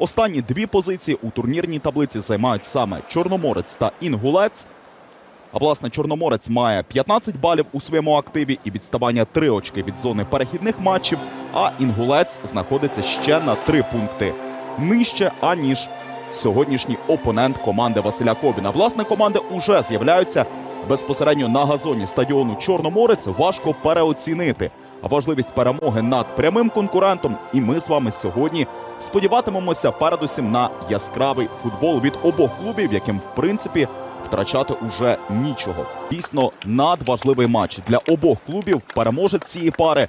Останні дві позиції у турнірній таблиці займають саме Чорноморець та Інгулець. А власне, Чорноморець має 15 балів у своєму активі і відставання 3 очки від зони перехідних матчів. А Інгулець знаходиться ще на 3 пункти нижче, аніж сьогоднішній опонент команди Василя Кобіна. Власне, команди уже з'являються безпосередньо на газоні стадіону Чорноморець. Важко переоцінити важливість перемоги над прямим конкурентом. І ми з вами сьогодні сподіватимемося передусім на яскравий футбол від обох клубів, яким в принципі втрачати уже нічого. Дійсно, надважливий матч для обох клубів. Переможець цієї пари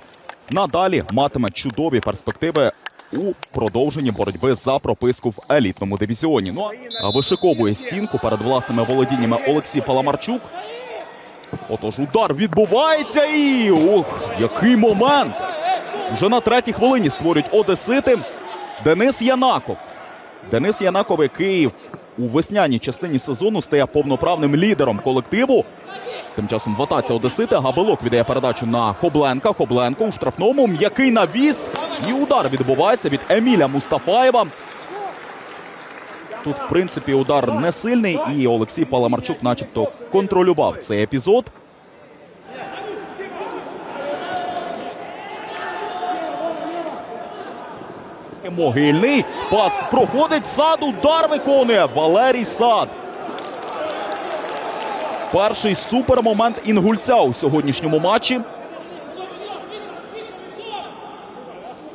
надалі матиме чудові перспективи у продовженні боротьби за прописку в елітному дивізіоні. Ну а вишиковує стінку перед власними володіннями Олексій Паламарчук. Отож, удар відбувається і ох, який момент! Вже на третій хвилині створюють Одесити. Денис Янаков. Денис Янаков, який у весняній частині сезону стає повноправним лідером колективу. Тим часом в Одесити Габелок віддає передачу на Хобленка. Хобленко у штрафному м'який навіс. І удар відбувається від Еміля Мустафаєва. Тут, в принципі, удар не сильний, і Олексій Паламарчук, начебто, контролював цей епізод. Могильний пас проходить сад. Удар виконує Валерій Сад. Перший супермомент інгульця у сьогоднішньому матчі.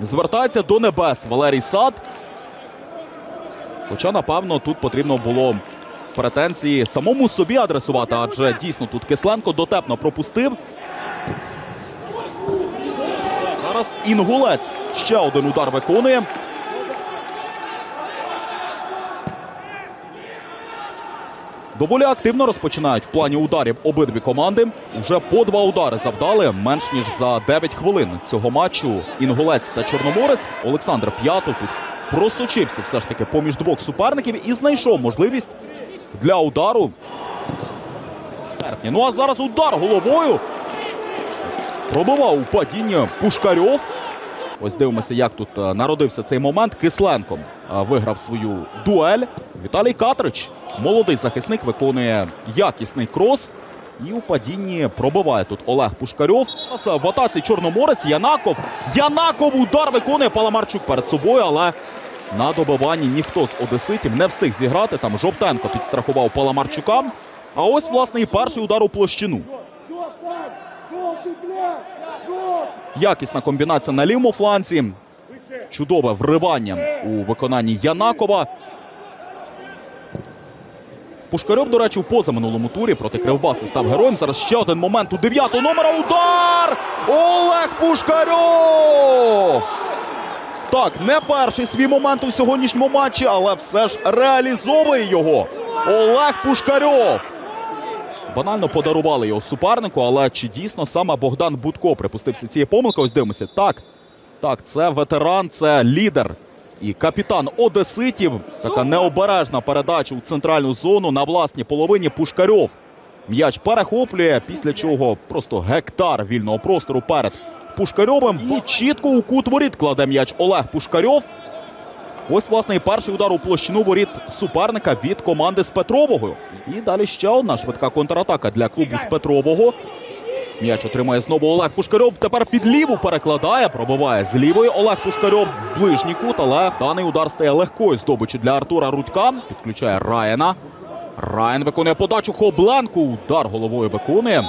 Звертається до небес Валерій Сад. Хоча, напевно, тут потрібно було претензії самому собі адресувати, адже дійсно тут Кисленко дотепно пропустив. Зараз інгулець ще один удар виконує. Доволі активно розпочинають в плані ударів обидві команди. Уже по два удари завдали менш ніж за 9 хвилин цього матчу. Інгулець та Чорноморець. Олександр П'ято тут просочився все ж таки поміж двох суперників і знайшов можливість для удару. Ну а зараз удар головою. Пробивав у падіння Пушкарьов. Ось дивимося, як тут е, народився цей момент. Кисленко е, виграв свою дуель. Віталій Катрич, молодий захисник, виконує якісний крос. І у падінні пробиває тут Олег Пушкарьов. В атаці Чорноморець Янаков. Янаков удар виконує Паламарчук перед собою, але на добиванні ніхто з одеситів не встиг зіграти. Там Жовтенко підстрахував Паламарчука. А ось, власне, і перший удар у площину. Якісна комбінація на лівому фланці. Чудове вривання у виконанні Янакова. Пушкарьов, до речі, у позаминулому турі проти Кривбаси став героєм. Зараз ще один момент у дев'ятого номера. Удар! Олег Пушкарьов! Так, не перший свій момент у сьогоднішньому матчі, але все ж реалізовує його. Олег Пушкарьов. Банально подарували його супернику, але чи дійсно саме Богдан Будко припустився цієї помилки? Ось дивимося. Так, так, це ветеран, це лідер і капітан Одеситів. Така необережна передача у центральну зону на власній половині Пушкарьов. М'яч перехоплює, після чого просто гектар вільного простору перед Пушкарьовим. І чітко у кут воріт кладе м'яч Олег Пушкарьов. Ось, власне, і перший удар у площину воріт суперника від команди з Петрового. І далі ще одна швидка контратака для клубу з Петрового. М'яч отримає знову Олег Пушкарьов. Тепер під ліву перекладає, пробиває з лівої Олег Пушкарьов в ближній кут, але даний удар стає легкою здобиччю для Артура Рудька. Підключає Райана. Райан виконує подачу Хобленку. Удар головою виконує.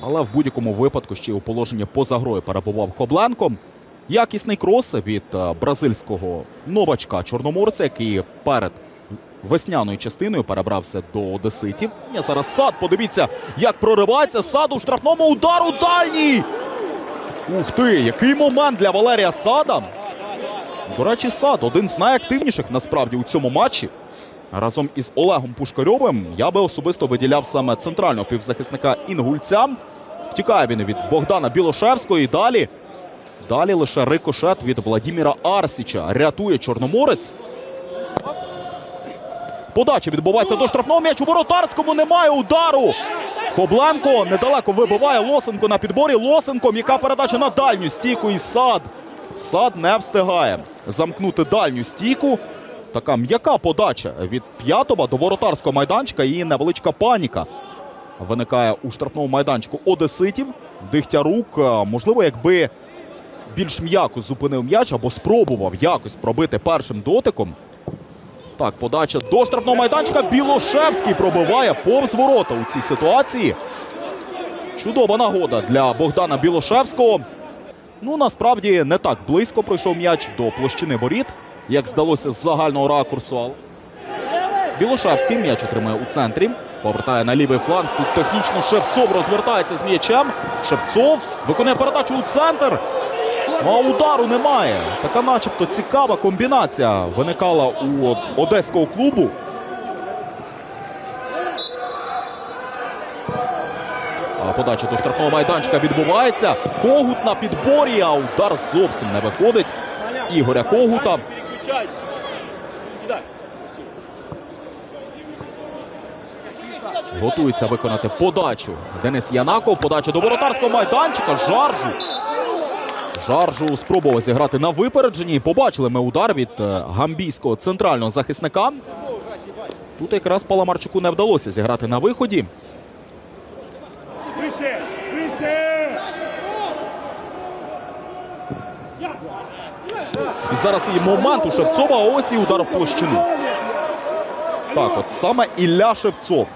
Але в будь-якому випадку ще й у положенні поза грою перебував Хобленко. Якісний крос від е, бразильського новачка Чорноморця, який перед весняною частиною перебрався до Одеситів. Є зараз сад. Подивіться, як проривається сад у штрафному удару дальній. Ух ти, який момент для Валерія Сада. До речі, сад один з найактивніших насправді у цьому матчі. Разом із Олегом Пушкарьовим я би особисто виділяв саме центрального півзахисника Інгульця. Втікає він від Богдана Білошевського і далі. Далі лише рикошет від Владіміра Арсіча. Рятує Чорноморець. Подача відбувається до штрафного м'ячу. Воротарському немає удару. Кобленко недалеко вибиває Лосенко на підборі. Лосенко, м'яка передача на дальню стійку і сад. Сад не встигає замкнути дальню стійку. Така м'яка подача від п'ятого до воротарського майданчика і невеличка паніка виникає у штрафному майданчику Одеситів. Дихтярук, е, можливо, якби більш м'яко зупинив м'яч або спробував якось пробити першим дотиком. Так, подача до штрафного майданчика. Білошевський пробиває повз ворота у цій ситуації. Чудова нагода для Богдана Білошевського. Ну, насправді не так близько пройшов м'яч до площини воріт, як здалося з загального ракурсу. Білошевський м'яч отримує у центрі. Повертає на лівий фланг. Тут технічно Шевцов розвертається з м'ячем. Шевцов виконує передачу у центр. Ну, а удару немає. Така, начебто, цікава комбінація виникала у одеського клубу. А подача до штрафного майданчика відбувається. Когут на підборі, а удар зовсім не виходить. Ігоря Когута. Готується виконати подачу. Денис Янаков. Подача до воротарського майданчика. Жаржу. Жаржу спробував зіграти на випередженні. Побачили ми удар від е, гамбійського центрального захисника. Тут якраз Паламарчуку не вдалося зіграти на виході. І зараз і момент у Шевцова. а Ось і удар в площину. Так, от саме Ілля Шевцов.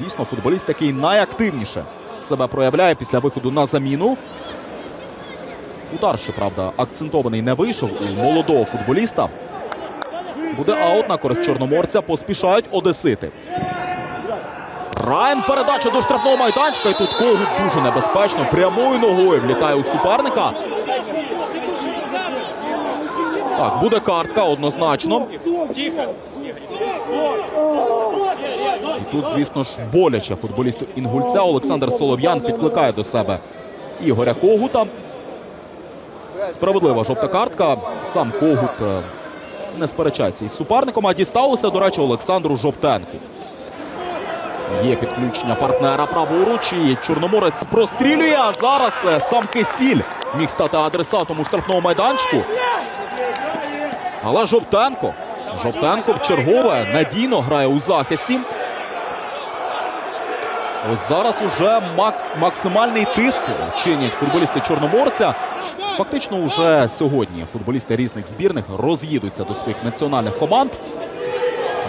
Дійсно, футболіст, який найактивніше себе проявляє після виходу на заміну. Удар, щоправда, акцентований не вийшов у молодого футболіста. Буде аут на користь чорноморця. Поспішають одесити. Райан передача до штрафного майданчика. І тут Когут дуже небезпечно. Прямою ногою влітає у суперника. Так, буде картка однозначно. І тут, звісно ж, боляче футболісту інгульця. Олександр Солов'ян підкликає до себе Ігоря Когута. Справедлива жовта картка. Сам Когут е, не сперечається із суперником, а дісталося, до речі, Олександру Жовтенку. Є підключення партнера праворуч і Чорноморець прострілює. А зараз е, сам Кисіль міг стати адресатом у штрафному майданчику. Але Жовтенко. Жовтенко в чергове надійно грає у захисті. Ось зараз уже мак- максимальний тиск чинять футболісти Чорноморця. Фактично, уже сьогодні футболісти різних збірних роз'їдуться до своїх національних команд.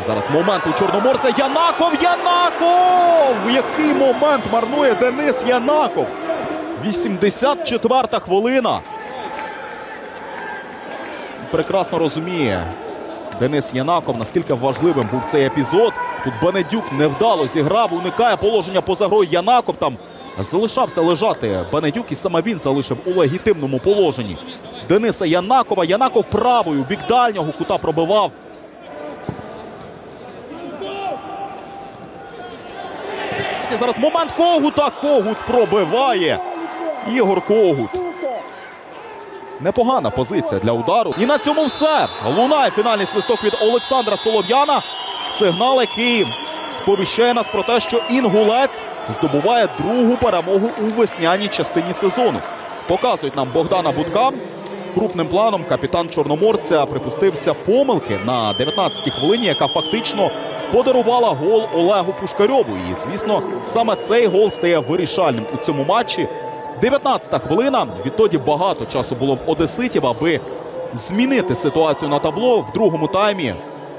Зараз момент у Чорноморця. Янаков! Янаков! Який момент марнує Денис Янаков? 84-та хвилина. Прекрасно розуміє Денис Янаков, наскільки важливим був цей епізод. Тут Бенедюк невдало зіграв, уникає положення поза грою. Янаков там залишався лежати. Бенедюк і саме він залишив у легітимному положенні. Дениса Янакова. Янаков правою, бік дальнього кута пробивав. І зараз момент Когута. Когут пробиває. Ігор Когут. Непогана позиція для удару. І на цьому все. Лунає фінальний свисток від Олександра Солов'яна. Сигнал, який сповіщає нас про те, що інгулець здобуває другу перемогу у весняній частині сезону. Показують нам Богдана Будка. Крупним планом капітан Чорноморця припустився помилки на 19-й хвилині, яка фактично подарувала гол Олегу Пушкарьову. І, звісно, саме цей гол стає вирішальним у цьому матчі. 19-та хвилина. Відтоді багато часу було в Одеситів, аби змінити ситуацію на табло в другому таймі.